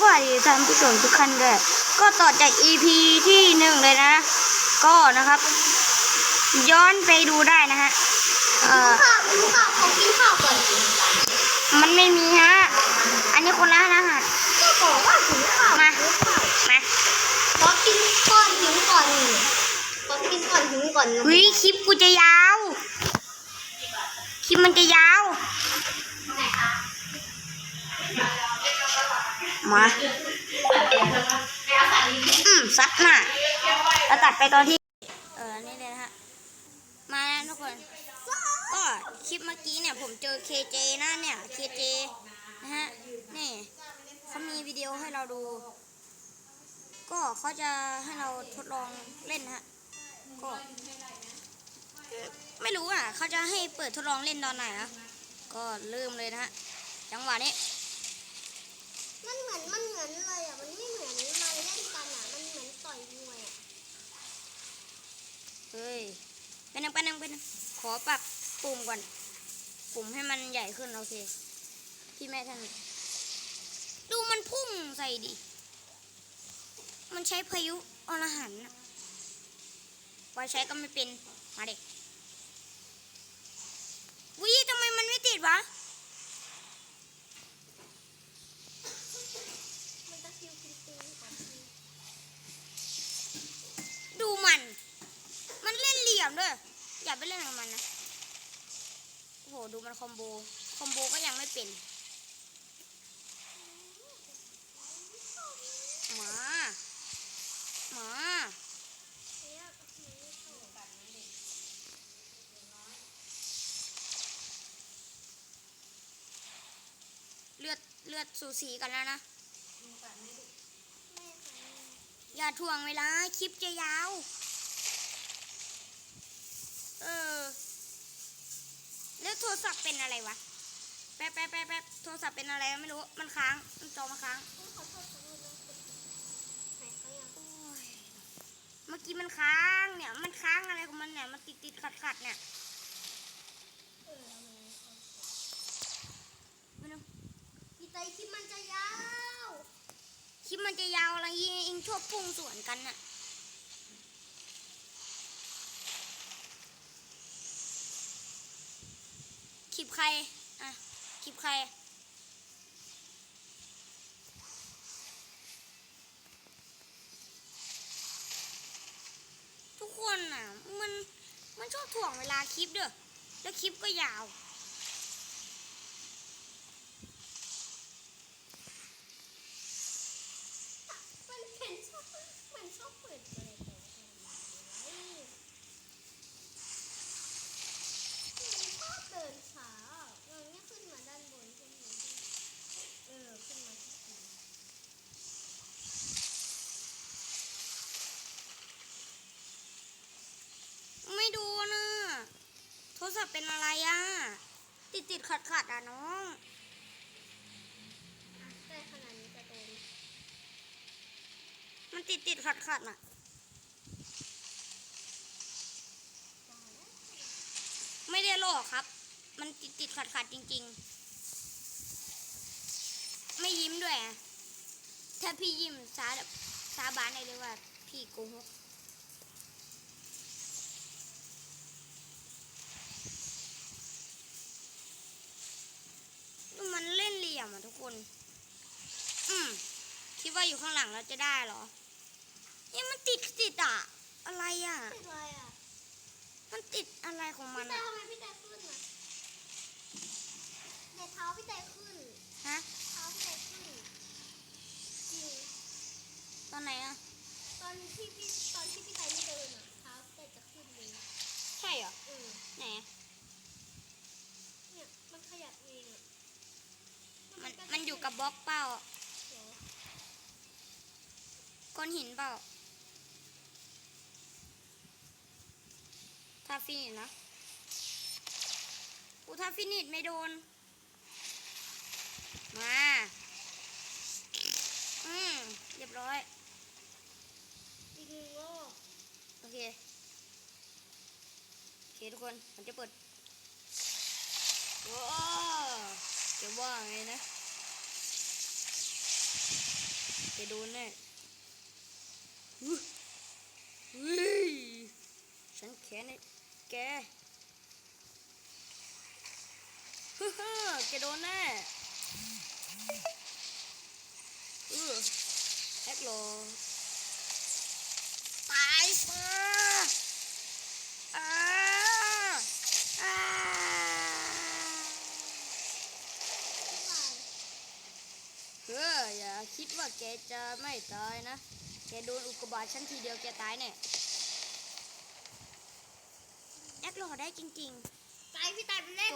สวัสดีท่านผู้ชมทุกท่านด้วย ก็ต่อจาก EP ที่หนึ่งเลยนะ ก็นะครับ ย้อนไปดูได้นะฮะเอ่อข้าวกินข้าวเขากินข้าวก่อนมันไม่มีฮะ อันนี้คนละรหัสก็บอกว่ากินข้าวมากินข้าวมาขอกินก่อนหิวก่อนขอกินก่อนหิวก่อนเฮ้ยคลิปกูจะยาว คลิปมันจะยาว มาอืมซัดหน่ะแล้วตัดไปตอนที่ เออนี่เลยนะฮะ มาแล้วทุกคน ก็คลิปเมื่อกี้เนี่ยผมเจอ KJ นะเนี่ย KJ นะฮะ นี่เขามีวิดีโอให้เราดู ก็เขาจะให้เราทดลองเล่นนะฮะ ก็ ไม่รู้อะ เขาจะให้เปิดทดลองเล่นตอนไหนอะก็เริ่มเลยนะฮะ จังหวะนี้เหมือนมันเหมือนเลยอะมันไม่เหมือนมาเล่นกันอะมันเหมือนต่อยมวยอะ เฮ้ยไปนึงไปนึงไปนึงขอปรับปุ่มก่อน ปุ่มให้มันใหญ่ขึ้นโอเค พี่แม่ท่านดูมันพุ่งใส่ดิ มันใช้พายุอรหันต์น่ะไว้ใช้ก็ไม่เป็น มาเด็กวิทำไมมันไม่ติดวะ มันจะคิวคิวคิวของคิว ดูมัน มันเล่นเหลี่ยมด้วย อย่าไปเล่นกับมันนะ โอ้โห ดูมันคอมโบ คอมโบก็ยังไม่เป็น มา มา เลือด เลือดสูสีกันแล้วนะแม่ค่ะอย่าถ่วงเวลา คลิปจะยาว เออ แล้วโท รศัพท์เป็นอะไรวะ แป๊บแป๊บแป๊บแป๊บโทรศัพท์เป็นอะไรไม่รู้ มันค้าง มันจอมันค้างต้องขอโทษขอโทษนะไหนเขายังโอ้ยเมื่อกี้มันค้างเนี่ย มันค้างอะไรของมันเนี่ย มันติดติดขัดขัดๆเนี่ยเออเราไม่เอาไม่รู้พี่ใจคลิปมันจะยาว คลิปมันจะยาวอะไรยิงเองชอบพุ่งสวนกันน่ะ คลิปใคร อะคลิปใคร ทุกคนน่ะ มัน มันชอบถ่วงเวลาคลิปเด้อ แล้วคลิปก็ยาว มันเป็นชอบมันชอบเปิดอะไรแต่ทำไมมันชอบเดินช้าเราเนี่ยขึ้นมาด้านบนใช่ไหมเออขึ้นมาที่สูง ไม่ดูนะ โท รศัพท์เป็นอะไรอะ ติดติดขัดขัดๆอะน้องอะได้ขนาดนี้จะโดนมันติดติดขัดขัดๆอะได้แล้วไม่ได้หลอกครับ มันติดติดขัดขัดๆจริง ๆ ไม่ยิ้มด้วยอะถ้าพี่ยิ้มสาสาบานได้เลยว่าพี่โกหกมันเล่นเหลี่ยมอะทุก คน อืมคิดว่าอยู่ข้างหลังเราจะได้เหรอเนี่ยมันติดติดอะอะไรอะติดอะไรอะมันติดอะไรของมัพี่นแต่อะทำไมพี่แต่ขึ้นอะเด็เท้าพี่แต่ขึ้นฮะเท้าพี่แต่ขึ้นจริงตอนไหนอะตอนที่พี่ตอนที่พี่แต่ไม่เดินอะเท้าพี่แต่จะขึ้นเลยใช่เหรอเออไหนอะ เนี่ยมันขยับเองอะ มันมันอยู่ กับบล็อกเปล่าก้อนหินเปล่าทาฟินิชนะกูทาฟินิชไม่โดน มา อืมเรียบร้อยอีกหนึ่งรอบโอเค โอเคทุกคนมันจะเปิดว้าจะว่าไงนะ แกโดนแน่อุ๊ยอุ๊ยฉันแค้นไอ้แกฮึ่มแกโดนแน่เออแฮกโลตายเปออ่าอ่า เอออย่าคิดว่าแกจะไม่ตายนะ แกโดนอุกกาบาตชั้นทีเดียวแกตายแน่แอคหล่อได้จริงตายพี่ตายเป็นเล่น